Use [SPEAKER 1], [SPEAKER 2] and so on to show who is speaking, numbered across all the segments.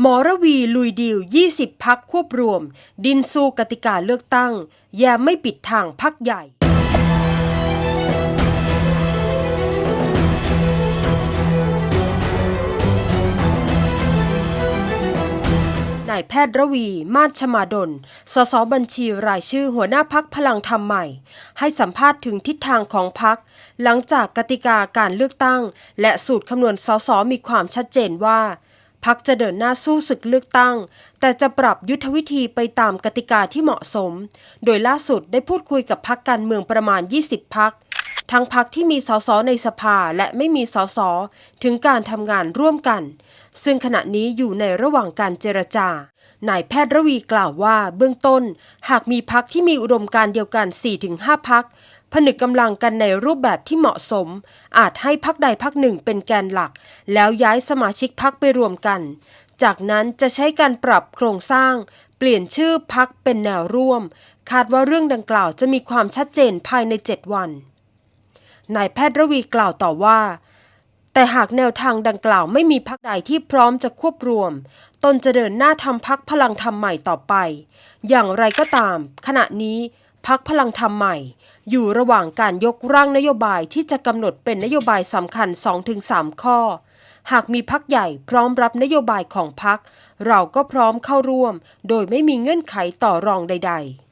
[SPEAKER 1] หมอระวีลุยดีล 20 พักควบรวม ดินสู้กติกาเลือกตั้ง แย่ไม่ปิดทางพักใหญ่นายแพทย์ระวี มาชมาดล สสบัญชีรายชื่อหัวหน้าพักพลังธรรมใหม่ ให้สัมภาษณ์ถึงทิศทางของพัก หลังจากกติกาการเลือกตั้ง และสูตรคำนวณสสมีความชัดเจนว่า พักจะเดินหน้าสู้ศึกเลือกตั้ง แต่จะปรับยุทธวิธีไปตามกติกาที่เหมาะสม โดยล่าสุดได้พูดคุยกับพักการเมืองประมาณ 20 พัก ทั้งพักที่มีสสในสภาและไม่มีสสถึงการทำงานร่วมกัน ซึ่งขณะนี้อยู่ในระหว่างการเจรจานายแพทย์ระวีกล่าวว่าเบื้องต้น หากมีพักที่มีอุดมการเดียวกัน 4-5 พัก ผนึกกำลังกันในรูปแบบที่เหมาะสม อาจให้พักใดพักหนึ่งเป็นแกนหลัก แล้วย้ายสมาชิกพักไปรวมกัน จากนั้นจะใช้การปรับโครงสร้าง เปลี่ยนชื่อพักเป็นแนวร่วม คาดว่าเรื่องดังกล่าวจะมีความชัดเจนภายใน 7 วันนายแพทย์ระวีกล่าวต่อว่า แต่หากแนวทางดังกล่าวไม่มีพักใดที่พร้อมจะควบรวม ตนจะเดินหน้าทำพักพลังธรรมใหม่ต่อไป อย่างไรก็ตาม ขณะนี้ พักพลังธรรมใหม่ อยู่ระหว่างการยกร่างนโยบายที่จะกำหนดเป็นนโยบายสำคัญ 2-3 ข้อ หากมีพักใหญ่พร้อมรับนโยบายของพัก เราก็พร้อมเข้าร่วม โดยไม่มีเงื่อนไขต่อรองใด ๆ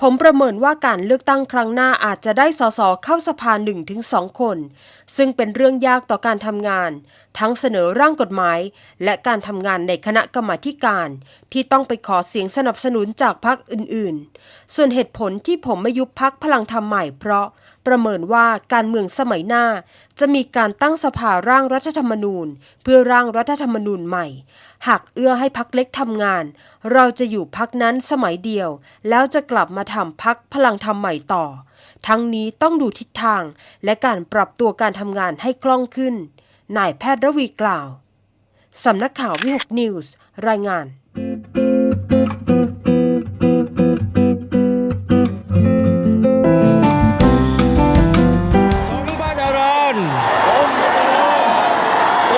[SPEAKER 1] ผมประเมินว่าการเลือกตั้งครั้งหน้าอาจจะได้สสเข้าสภา1-2ถึง2คน ซึ่งเป็นเรื่องยากต่อการทำงาน ทั้งเสนอร่างกฎหมาย และการทำงานในคณะกรรมาการ ที่ต้องไปขอเสียงสนับสนุนจากพรรคอื่นๆ ส่วนเหตุผลที่ผมไม่ยุบพักพลังธรรมใหม่เพราะประเมินว่าการเมืองสมัยหน้า จะมีการตั้งสภาร่างรัฐธรรมนูญ เพื่อร่างรัฐธรรมนูญใหม่ หากเอื้อให้พักเล็กทำงาน เราจะอยู่พักนั้นสมัยเดียว แล้วจะกลับมาทำพักพลังธรรมใหม่ต่อ ทั้งนี้ต้องดูทิศทาง และการปรับตัวการทำงานให้คล่องขึ้น นายแพทย์ระวีกล่าว สำนักข่าววิหกนิวส์รายงาน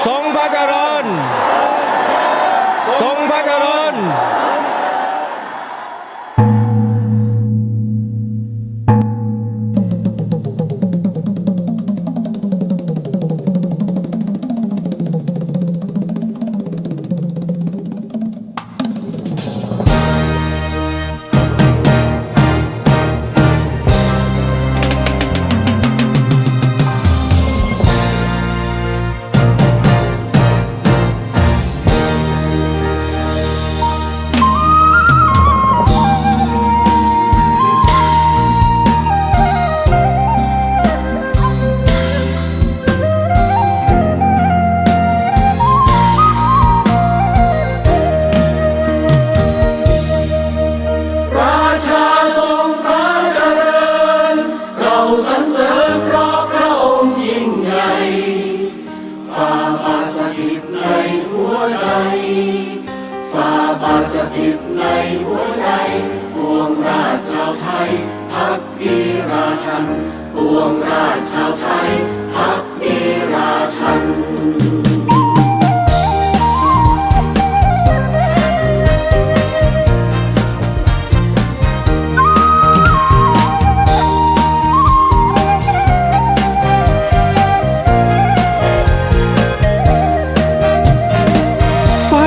[SPEAKER 2] ทรงพระเจริญทรงพระเจริญ พั
[SPEAKER 3] กดีราชันปวงราชชาวไทยพักดีราชัน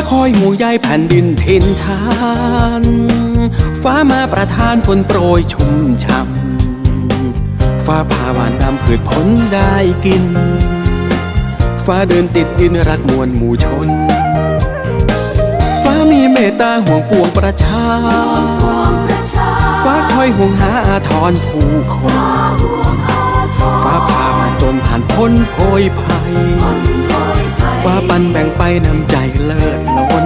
[SPEAKER 4] คอยหมู่ใยแผ่นดินทินทาน ฟ้ามาประทานฝนโปรยชุ่มช่ำฟ้าพาหวานนำพืชผลได้กิน ฟ้าเดินติดดินรักมวลหมู่ชน ฟ้ามีเมตตาห่วงปวงประชา ฟ้าคอยห่วงหาอาทรผู้คน ฟ้าพามาจนผ่านพ้นโพยภัย ฟ้าปันแบ่งไปน้ำใจเลิศล้น